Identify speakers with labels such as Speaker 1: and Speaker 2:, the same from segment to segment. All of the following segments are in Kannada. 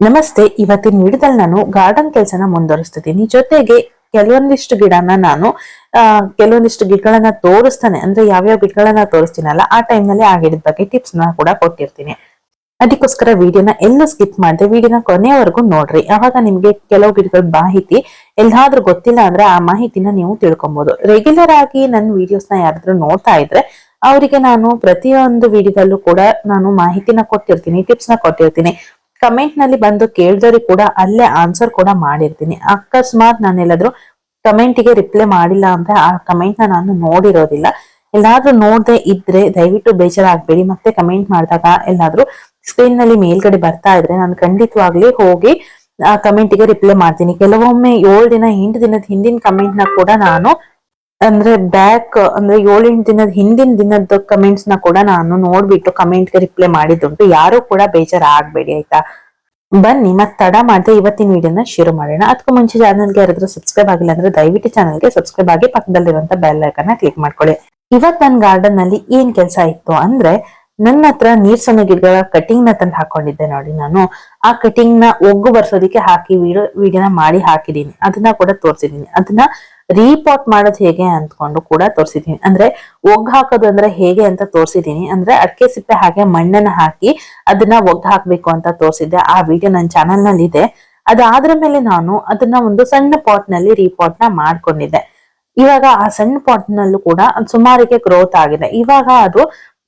Speaker 1: ನಮಸ್ತೆ, ಇವತ್ತಿನ ವಿಡಿಯೋದಲ್ಲಿ ನಾನು ಗಾರ್ಡನ್ ಕೆಲಸನ ಮುಂದುವರಿಸ್ತಿದ್ದೀನಿ. ಜೊತೆಗೆ ಕೆಲವೊಂದಿಷ್ಟು ಗಿಡನ ನಾನು ಕೆಲವೊಂದಿಷ್ಟು ಗಿಡಗಳನ್ನ ತೋರಿಸ್ತಾನೆ. ಅಂದ್ರೆ ಯಾವ್ಯಾವ ಗಿಡಗಳನ್ನ ತೋರಿಸ್ತೀನಲ್ಲ, ಆ ಟೈಮ್ನಲ್ಲಿ ಆ ಗಿಡದ ಬಗ್ಗೆ ಟಿಪ್ಸ್ನ ಕೂಡ ಕೊಟ್ಟಿರ್ತೀನಿ. ಅದಕ್ಕೋಸ್ಕರ ವಿಡಿಯೋನ ಎಲ್ಲೂ ಸ್ಕಿಪ್ ಮಾಡಿದೆ, ವಿಡಿಯೋನ ಕೊನೆವರೆಗೂ ನೋಡ್ರಿ. ಅವಾಗ ನಿಮ್ಗೆ ಕೆಲವು ಗಿಡಗಳ ಮಾಹಿತಿ ಎಲ್ಲಾದ್ರೂ ಗೊತ್ತಿಲ್ಲ ಅಂದ್ರೆ ಆ ಮಾಹಿತಿನ ನೀವು ತಿಳ್ಕೊಬಹುದು ರೆಗ್ಯುಲರ್ ಆಗಿ ನನ್ನ ವಿಡಿಯೋಸ್ನ ಯಾರಾದ್ರೂ ನೋಡ್ತಾ ಇದ್ರೆ, ಅವರಿಗೆ ನಾನು ಪ್ರತಿಯೊಂದು ವಿಡಿಯೋದಲ್ಲೂ ಕೂಡ ನಾನು ಮಾಹಿತಿನ ಕೊಟ್ಟಿರ್ತೀನಿ ಟಿಪ್ಸ್ನ ಕೊಟ್ಟಿರ್ತೀನಿ. ಕಮೆಂಟ್ನಲ್ಲಿ ಬಂದು ಕೇಳಿದವ್ರಿಗೆ ಕೂಡ ಅಲ್ಲೇ ಆನ್ಸರ್ ಕೂಡ ಮಾಡಿರ್ತೀನಿ. ಅಕಸ್ಮಾತ್ ನಾನೆಲ್ಲಾದ್ರೂ ಕಮೆಂಟ್ಗೆ ರಿಪ್ಲೈ ಮಾಡಿಲ್ಲ ಅಂದ್ರೆ ಆ ಕಮೆಂಟ್ನ ನಾನು ನೋಡಿರೋದಿಲ್ಲ. ಎಲ್ಲಾದ್ರೂ ನೋಡದೆ ಇದ್ರೆ ದಯವಿಟ್ಟು ಬೇಜಾರಾಗ್ಬೇಡಿ. ಮತ್ತೆ ಕಮೆಂಟ್ ಮಾಡಿದಾಗ ಎಲ್ಲಾದ್ರೂ ಸ್ಕ್ರೀನ್ನಲ್ಲಿ ಮೇಲ್ಗಡೆ ಬರ್ತಾ ಇದ್ರೆ ನಾನು ಖಂಡಿತವಾಗ್ಲಿ ಹೋಗಿ ಆ ಕಮೆಂಟ್ಗೆ ರಿಪ್ಲೈ ಮಾಡ್ತೀನಿ. ಕೆಲವೊಮ್ಮೆ ಏಳು ದಿನ ಎಂಟು ದಿನದ ಹಿಂದಿನ ಕಮೆಂಟ್ನ ಕೂಡ ನಾನು ಅಂದ್ರೆ ಬ್ಯಾಕ್ ಅಂದ್ರೆ ಏಳೆಂಟು ದಿನದ, ಹಿಂದಿನ ದಿನದ ಕಮೆಂಟ್ಸ್ನ ಕೂಡ ನಾನು ನೋಡ್ಬಿಟ್ಟು ಕಮೆಂಟ್ಗೆ ರಿಪ್ಲೈ ಮಾಡಿದ್ದುಂಟು. ಯಾರು ಕೂಡ ಬೇಜಾರ್ ಆಗ್ಬೇಡಿ ಆಯ್ತಾ? ಬನ್ನಿ, ಮತ್ತೆ ತಡ ಮಾಡದೆ ಇವತ್ತಿನ ವಿಡಿಯೋನ ಶುರು ಮಾಡೋಣ. ಅದಕ್ಕೂ ಮುಂಚೆ ಚಾನಲ್ಗೆ ಯಾರಾದ್ರೂ ಸಬ್ಸ್ಕ್ರೈಬ್ ಆಗಿಲ್ಲ ಅಂದ್ರೆ ದಯವಿಟ್ಟು ಚಾನಲ್ಗೆ ಸಬ್ಸ್ಕ್ರೈಬ್ ಆಗಿ ಪಕ್ಕದಲ್ಲಿರುವಂತ ಬೆಲ್ ಐಕನ್ ಕ್ಲಿಕ್ ಮಾಡ್ಕೊಳ್ಳಿ. ಇವತ್ ನನ್ನ ಗಾರ್ಡನ್ನಲ್ಲಿ ಏನ್ ಕೆಲಸ ಇತ್ತು ಅಂದ್ರೆ ನನ್ನ ಹತ್ರ ನೀರ್ ಗಿಡಗಳ ಕಟಿಂಗ್ನ ತಂದು ಹಾಕೊಂಡಿದ್ದೆ ನೋಡಿ ನಾನು. ಆ ಕಟಿಂಗ್ನ ಒಗ್ಗು ಬರ್ಸೋದಿಕ್ಕೆ ಹಾಕಿ ವಿಡಿಯೋ ವಿಡಿಯೋನ ಮಾಡಿ ಹಾಕಿದೀನಿ. ಅದನ್ನ ಕೂಡ ತೋರಿಸಿದೀನಿ. ಅದನ್ನ ರೀಪಾಟ್ ಮಾಡೋದು ಹೇಗೆ ಅಂದ್ಕೊಂಡು ಕೂಡ ತೋರಿಸಿದೀನಿ. ಅಂದ್ರೆ ಒಗ್ ಹಾಕೋದು ಅಂದ್ರೆ ಹೇಗೆ ಅಂತ ತೋರಿಸಿದೀನಿ. ಅಂದ್ರೆ ಅಡ್ಕೆ ಸಿಪ್ಪೆ ಹಾಗೆ ಮಣ್ಣನ್ನ ಹಾಕಿ ಅದನ್ನ ಒಗ್ ಹಾಕ್ಬೇಕು ಅಂತ ತೋರಿಸಿದ್ದೆ. ಆ ವಿಡಿಯೋ ನನ್ನ ಚಾನಲ್ನಲ್ಲಿ ಇದೆ ಅದಾದ್ರ ಮೇಲೆ ನಾನು ಅದನ್ನ ಒಂದು ಸಣ್ಣ ಪಾಟ್ನಲ್ಲಿ ರೀಪಾಟ್ನ ಮಾಡ್ಕೊಂಡಿದ್ದೆ. ಇವಾಗ ಆ ಸಣ್ಣ ಪಾಟ್ ನಲ್ಲೂ ಕೂಡ ಸುಮಾರಿಗೆ ಗ್ರೋತ್ ಆಗಿದೆ. ಇವಾಗ ಅದು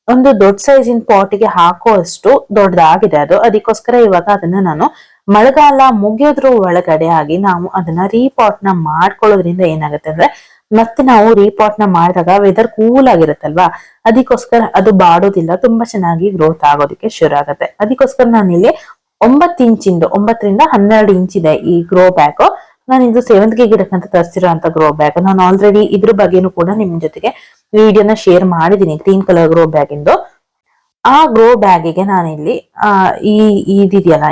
Speaker 1: ಒಂದು ದೊಡ್ಡ ಸೈಜಿನ ಪಾಟಿಗೆ ಅಷ್ಟು ದೊಡ್ಡದಾಗಿದೆ ಅದು. ಅದಕ್ಕೋಸ್ಕರ ಇವಾಗ ಅದನ್ನ ನಾನು ಮಳೆಗಾಲ ಮುಗಿಯೋದ್ರ ಒಳಗಡೆ ಆಗಿ ನಾವು ಅದನ್ನ ರೀಪಾಟ್ನ ಮಾಡ್ಕೊಳ್ಳೋದ್ರಿಂದ ಏನಾಗುತ್ತೆ ಅಂದ್ರೆ, ಮತ್ತೆ ನಾವು ರೀಪಾಟ್ನ ಮಾಡಿದಾಗ ವೆದರ್ ಕೂಲ್ ಆಗಿರುತ್ತಲ್ವಾ? ಅದಕ್ಕೋಸ್ಕರ ಅದು ಬಾಡೋದಿಲ್ಲ, ತುಂಬಾ ಚೆನ್ನಾಗಿ ಗ್ರೋತ್ ಆಗೋದಕ್ಕೆ ಶುರು ಆಗುತ್ತೆ. ಅದಕ್ಕೋಸ್ಕರ ನಾನಿಲ್ಲಿ ಒಂಬತ್ತು ಇಂಚಿಂದು, ಒಂಬತ್ತರಿಂದ ಹನ್ನೆರಡು ಇಂಚ್ ಇದೆ ಈ ಗ್ರೋ ಬ್ಯಾಗ್ ನಾನು ಇದು ಸೇವಂತಿಗೆ ಗಿಡಕ್ಕಂತ ತರಿಸಿರುವಂತ ಗ್ರೋ ಬ್ಯಾಗ್ ನಾನು ಆಲ್ರೆಡಿ ಇದ್ರ ಬಗ್ಗೆನೂ ಕೂಡ ನಿಮ್ ಜೊತೆಗೆ ವಿಡಿಯೋನ ಶೇರ್ ಮಾಡಿದೀನಿ ಗ್ರೀನ್ ಕಲರ್ ಗ್ರೋ ಬ್ಯಾಗ್ ಇಂದು. ಆ ಗ್ರೋ ಬ್ಯಾಗಿಗೆ ನಾನಿಲ್ಲಿ ಆ, ಈ, ಇದಿದೆಯಲ್ಲ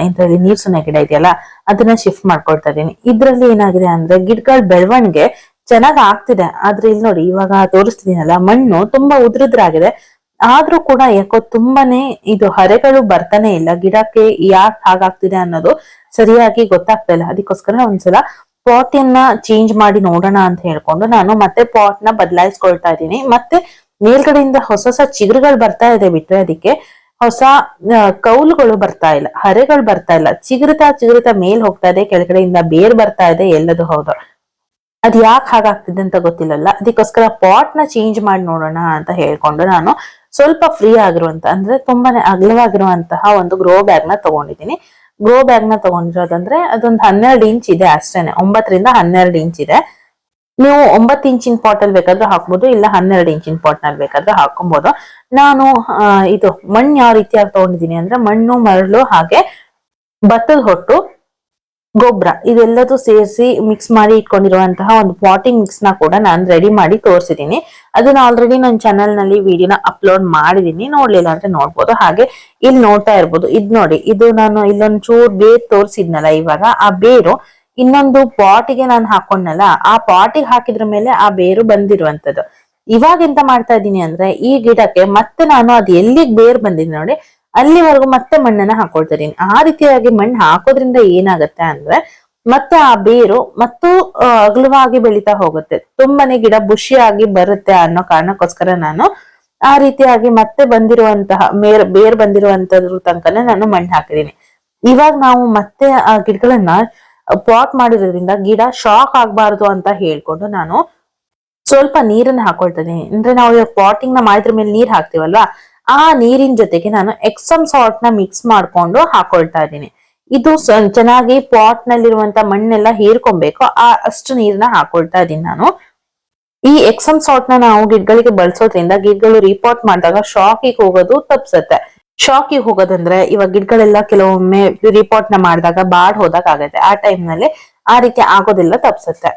Speaker 1: ನೀರ್ ಸೊನ್ನೆ ಗಿಡ ಇದೆಯಲ್ಲ, ಅದನ್ನ ಶಿಫ್ಟ್ ಮಾಡ್ಕೊಳ್ತಾ ಇದೀನಿ ಇದ್ರಲ್ಲಿ ಏನಾಗಿದೆ ಅಂದ್ರೆ ಗಿಡಗಳ ಬೆಳವಣಿಗೆ ಚೆನ್ನಾಗ್ ಆಗ್ತಿದೆ. ಆದ್ರೆ ಇಲ್ಲಿ ನೋಡಿ, ಇವಾಗ ತೋರಿಸ್ತಿದ್ದೀನಲ್ಲ, ಮಣ್ಣು ತುಂಬಾ ಉದ್ರದ್ರಾಗಿದೆ. ಆದ್ರೂ ಕೂಡ ಯಾಕೋ ತುಂಬಾನೇ ಇದು ಹರೆಗಳು ಬರ್ತಾನೆ ಇಲ್ಲ. ಗಿಡಕ್ಕೆ ಯಾಕೆ ಹಾಗಾಗ್ತಿದೆ ಅನ್ನೋದು ಸರಿಯಾಗಿ ಗೊತ್ತಾಗ್ತಾ ಇಲ್ಲ. ಅದಕ್ಕೋಸ್ಕರ ಒಂದ್ಸಲ ಪಾಟ್ ಅನ್ನ ಚೇಂಜ್ ಮಾಡಿ ನೋಡೋಣ ಅಂತ ಹೇಳ್ಕೊಂಡು ನಾನು ಮತ್ತೆ ಪಾಟ್ನ ಬದಲಾಯಿಸ್ಕೊಳ್ತಾ ಇದ್ದೀನಿ. ಮತ್ತೆ ಮೇಲ್ಗಡೆಯಿಂದ ಹೊಸ ಹೊಸ ಚಿಗುರುಗಳು ಬರ್ತಾ ಇದೆ ಬಿಟ್ರೆ ಅದಕ್ಕೆ ಹೊಸ ಕೌಲುಗಳು ಬರ್ತಾ ಇಲ್ಲ, ಹರೆಗಳು ಬರ್ತಾ ಇಲ್ಲ. ಚಿಗುರುತ್ತಾ ಚಿಗುರುತ್ತಾ ಮೇಲ್ ಹೋಗ್ತಾ ಇದೆ, ಕೆಳಗಡೆಯಿಂದ ಬೇರ್ ಬರ್ತಾ ಇದೆ, ಎಲ್ಲದು ಹೌದು. ಅದ್ ಯಾಕೆ ಹಾಗಾಗ್ತಿದೆ ಅಂತ ಗೊತ್ತಿಲ್ಲಲ್ಲ. ಅದಕ್ಕೋಸ್ಕರ ಪಾಟ್ನ ಚೇಂಜ್ ಮಾಡಿ ನೋಡೋಣ ಅಂತ ಹೇಳ್ಕೊಂಡು ನಾನು ಸ್ವಲ್ಪ ಫ್ರೀ ಆಗಿರುವಂತ, ಅಂದ್ರೆ ತುಂಬಾನೇ ಅಗಲವಾಗಿರುವಂತಹ ಒಂದು ಗ್ರೋ ಬ್ಯಾಗ್ನ ತಗೊಂಡಿದ್ದೀನಿ. ಗ್ರೋ ಬ್ಯಾಗ್ನ ತಗೊಂಡಿರೋದಂದ್ರೆ ಅದೊಂದು ಹನ್ನೆರಡು ಇಂಚ್ ಇದೆ ಅಷ್ಟೇನೆ. ಒಂಬತ್ತರಿಂದ ಹನ್ನೆರಡು ಇಂಚ್ ಇದೆ. ನೀವು ಒಂಬತ್ತು ಇಂಚಿನ ಪಾಟ್ ಅಲ್ಲಿ ಬೇಕಾದ್ರೂ ಹಾಕ್ಬೋದು, ಇಲ್ಲ ಹನ್ನೆರಡು ಇಂಚಿನ ಪಾಟ್ನಲ್ಲಿ ಬೇಕಾದ್ರೂ ಹಾಕೊಬೋದು ನಾನು ಇದು ಮಣ್ಣು ಯಾವ ರೀತಿಯಾಗಿ ತಗೊಂಡಿದ್ದೀನಿ ಅಂದ್ರೆ ಮಣ್ಣು, ಮರಳು ಹಾಗೆ ಭತ್ತದ ಹೊಟ್ಟು ಗೊಬ್ಬರ ಇದೆಲ್ಲದೂ ಸೇರಿಸಿ ಮಿಕ್ಸ್ ಮಾಡಿ ಇಟ್ಕೊಂಡಿರುವಂತಹ ಒಂದು ಪಾಟಿಂಗ್ ಮಿಕ್ಸ್ನ ಕೂಡ ನಾನು ರೆಡಿ ಮಾಡಿ ತೋರಿಸಿದ್ದೀನಿ ಅದನ್ನ ಆಲ್ರೆಡಿ ನನ್ನ ಚಾನಲ್ನಲ್ಲಿ ವಿಡಿಯೋನ ಅಪ್ಲೋಡ್ ಮಾಡಿದೀನಿ. ನೋಡ್ಲಿಲ್ಲ ಅಂದ್ರೆ ನೋಡ್ಬೋದು. ಹಾಗೆ ಇಲ್ಲಿ ನೋಡ್ತಾ ಇರ್ಬೋದು. ಇದ್ ನೋಡಿ, ಇದು ನಾನು ಇಲ್ಲೊಂದು ಚೂರ್ ಬೇರ್ ತೋರಿಸಿದ್ನಲ್ಲ ಇವಾಗ. ಆ ಬೇರು ಇನ್ನೊಂದು ಪಾಟಿಗೆ ನಾನು ಹಾಕೊಂಡ್ನಲ್ಲ, ಆ ಪಾಟಿಗೆ ಹಾಕಿದ್ರ ಮೇಲೆ ಆ ಬೇರು ಬಂದಿರುವಂತದ್ದು. ಇವಾಗ ಎಂತ ಮಾಡ್ತಾ ಇದ್ದೀನಿ ಅಂದ್ರೆ, ಈ ಗಿಡಕ್ಕೆ ಮತ್ತೆ ನಾನು ಅದು ಎಲ್ಲಿಗೆ ಬೇರ್ ಬಂದಿದೆ ನೋಡಿ ಅಲ್ಲಿವರೆಗೂ ಮತ್ತೆ ಮಣ್ಣನ್ನ ಹಾಕೊಳ್ತಾ ಆ ರೀತಿಯಾಗಿ ಮಣ್ಣು ಹಾಕೋದ್ರಿಂದ ಏನಾಗತ್ತೆ ಅಂದ್ರೆ ಮತ್ತೆ ಆ ಬೇರು ಮತ್ತು ಅಗಲವಾಗಿ ಬೆಳೀತಾ ಹೋಗುತ್ತೆ. ತುಂಬಾನೇ ಗಿಡ ಬುಷಿಯಾಗಿ ಬರುತ್ತೆ ಅನ್ನೋ ಕಾರಣಕ್ಕೋಸ್ಕರ ನಾನು ಆ ರೀತಿಯಾಗಿ ಮತ್ತೆ ಬಂದಿರುವಂತಹ ಮೇರ್, ಬೇರ್ ಬಂದಿರುವಂತದ್ರ ತನಕನೇ ನಾನು ಮಣ್ಣು ಹಾಕಿದೀನಿ ಇವಾಗ ನಾವು ಮತ್ತೆ ಆ ಗಿಡಗಳನ್ನ ಪಾಟ್ ಮಾಡಿರೋದ್ರಿಂದ ಗಿಡ ಶಾಕ್ ಆಗ್ಬಾರ್ದು ಅಂತ ಹೇಳ್ಕೊಂಡು ನಾನು ಸ್ವಲ್ಪ ನೀರನ್ನ ಹಾಕೊಳ್ತಾ ಇದೀನಿ ಅಂದ್ರೆ ನಾವು ಇವಾಗ ಪಾಟಿಂಗ್ನ ಮಾಡಿದ್ರ ಮೇಲೆ ನೀರ್ ಹಾಕ್ತಿವಲ್ವಾ? ಆ ನೀರಿನ ಜೊತೆಗೆ ನಾನು ಎಕ್ಸಮ್ ಸಾಲ್ಟ್ನ ಮಿಕ್ಸ್ ಮಾಡ್ಕೊಂಡು ಹಾಕೊಳ್ತಾ ಇದ್ದೀನಿ. ಇದು ಚೆನ್ನಾಗಿ ಪಾಟ್ ನಲ್ಲಿರುವಂತ ಮಣ್ಣೆಲ್ಲ ಹೀರ್ಕೊಬೇಕು ಆ ಅಷ್ಟು ನೀರನ್ನ ಹಾಕೊಳ್ತಾ ಇದ್ದೀನಿ ನಾನು. ಈ ಎಕ್ಸಮ್ ಸಾಲ್ಟ್ನ ನಾವು ಗಿಡಗಳಿಗೆ ಬಳಸೋದ್ರಿಂದ ಗಿಡಗಳು ರಿಪೋರ್ಟ್ ಮಾಡಿದಾಗ ಶಾಕಿಗೆ ಹೋಗೋದು ತಪ್ಸತ್ತೆ. ಶಾಕಿಗೆ ಹೋಗೋದಂದ್ರೆ ಇವಾಗ ಗಿಡಗಳೆಲ್ಲ ಕೆಲವೊಮ್ಮೆ ರಿಪೋರ್ಟ್ನ ಮಾಡಿದಾಗ ಬಾಡ್ ಹೋದಾಗ ಆಗತ್ತೆ. ಆ ಟೈಮ್ನಲ್ಲಿ ಆ ರೀತಿ ಆಗೋದೆಲ್ಲ ತಪ್ಸತ್ತೆ.